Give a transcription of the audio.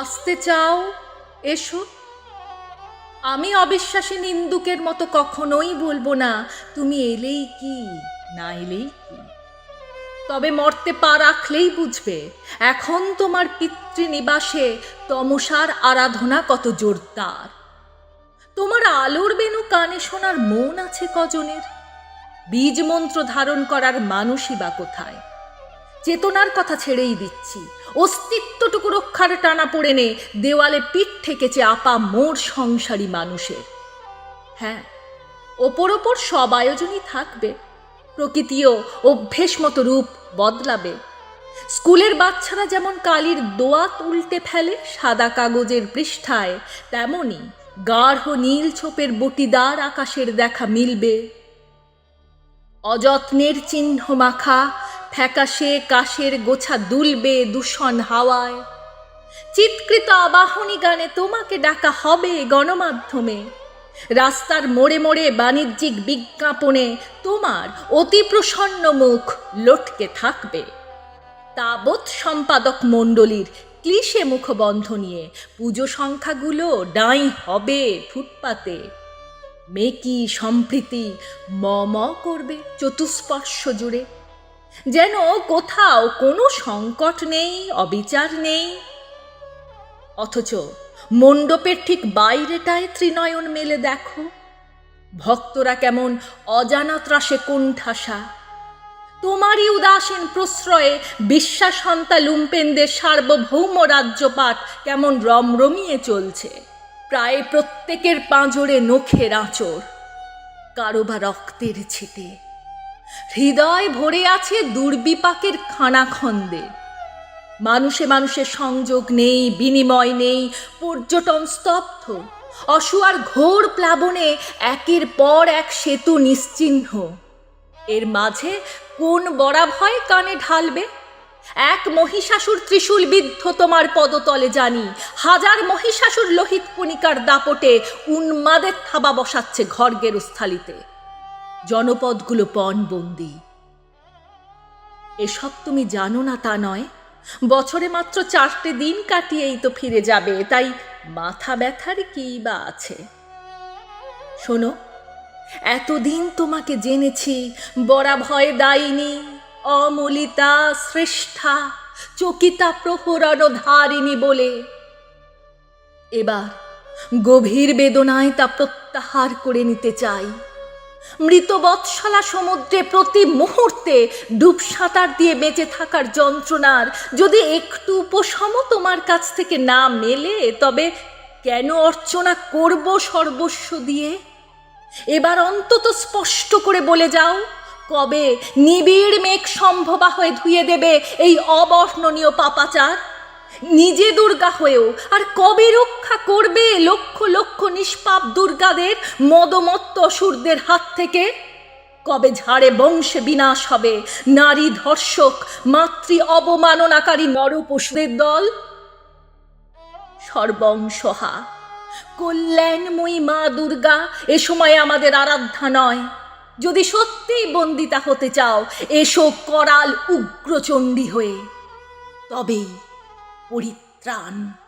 আসতে চাও? এসো। আমি অবিশ্বাসী নিন্দুকের মতো কখনোই বলব না, তুমি এলেই কি, না এলেই কি। তবে মরতে পা রাখলেই বুঝবে, এখন তোমার পিতৃনিবাসে তমসার আরাধনা কত জোরদার। তোমার আলোর বেনু কানে শোনার মন আছে কজনের। বীজ মন্ত্র ধারণ করার মানুষই বা কোথায়? চেতনার কথা ছেড়েই দিচ্ছি। অস্তিত্বটুকু রক্ষার টানা পড়ে নে, দেওয়ালে পিঠ ঠেকেছে আপা মোর সংসারী মানুষের। হ্যাঁ ওপর ওপর সব আয়োজনই থাকবে। প্রকৃতিও অভ্যেস মতো রূপ বদলাবে। স্কুলের বাচ্চারা যেমন কালির দোয়াত উল্টে ফেলে, সাদা কাগজের পৃষ্ঠায়, তেমনি গাঢ় নীল ছোপের বটিদার আকাশের দেখা মিলবে। অযত্নের চিহ্ন মাখা ফ্যাকাশে কাশের গোছা দুলবে দূষণ হাওয়ায়। চিৎকৃত আবাহনী গানে তোমাকে ডাকা হবে গণমাধ্যমে। রাস্তার মোড়ে মোড়ে বাণিজ্যিক বিজ্ঞাপনে তোমার অতি প্রসন্ন মুখ লটকে থাকবে। তাবৎ সম্পাদক মণ্ডলীর ক্লিশে মুখবন্ধ নিয়ে পুজো সংখ্যাগুলো ডাই হবে ফুটপাতে। মেকি সম্প্রীতি ম ম করবে চতুষ্পর্শ জুড়ে যেন কোথাও কোনো সংকট নেই, অবিচার নেই। অথচ মণ্ডপের ঠিক বাইরেটায় ত্রিনয়ন মেলে দেখো। ভক্তরা কেমন অজানা ত্রাসে কোণঠাসা। তোমারই উদাসীন প্রশ্রয়ে বিশ্বাসন্তা লুম্পেনদের সার্বভৌম রাজ্যপাট কেমন রমরমিয়ে চলছে। প্রায় প্রত্যেকের পাঁজরে নখের আঁচড়। কারও বা রক্তের ছিটে। হৃদয় ভরে আছে দুর্বিপাকের খানাখন্দে। মানুষে মানুষে সংযোগ নেই, বিনিময় নেই, পর্যটন স্তব্ধ। অসুয়ার ঘোর প্লাবনে একের পর এক সেতু নিশ্চিহ্ন। এর মাঝে কোন বড়া ভয় কানে ঢালবে? এক মহিষাসুর ত্রিশূল বিদ্ধ তোমার পদতলে জানি। হাজার মহিষাসুর লোহিত কণিকার দাপটে উন্মাদের থাবা বসাচ্ছে ঘর গেরস্থালিতে। জনপদগুলো পণবন্দি এসব তুমি জানো না তা নয়, বছরে মাত্র চারটে দিন কাটিয়েই তো ফিরে যাবে, তাই মাথা ব্যথার কী বা আছে? শোনো, এতদিন তোমাকে জেনেছি বড়া ভয় দায়িনী, অমলিতা শ্রেষ্ঠা, চকিতা প্রহরণ ধারিণী বলে। এবার গভীর বেদনায় তা প্রত্যাহার করে নিতে চাই। মৃত বৎসলা সমুদ্রে প্রতি মুহূর্তে ডুব সাঁতার দিয়ে বেঁচে থাকার যন্ত্রণার যদি একটু উপশম তোমার কাছ থেকে না মেলে, তবে কেন অর্চনা করব সর্বস্ব দিয়ে? এবার অন্তত স্পষ্ট করে বলে যাও, কবে নিবিড় মেঘ সম্ভবা হয়ে ধুয়ে দেবে এই অবর্ণনীয় পাপাচার? নিজে দুর্গা হয়েও আর কবে রক্ষা করবে লক্ষ লক্ষ নিষ্পাপ দুর্গাদের, মদমত্ত অসুরদের হাত থেকে কবে ঝাড়ে বংশে বিনাশ হবে? নারী ধর্ষক, মাতৃ অবমাননাকারী নরপশুদের দল? সর্বংসহা। কল্যাণময়ী মা দুর্গা, এ সময় আমাদের আরাধ্যা নয়। যদি সত্যিই বন্দিতা হতে চাও, এসো করাল উগ্রচণ্ডী হয়ে। তবেই পরিত্রাণ।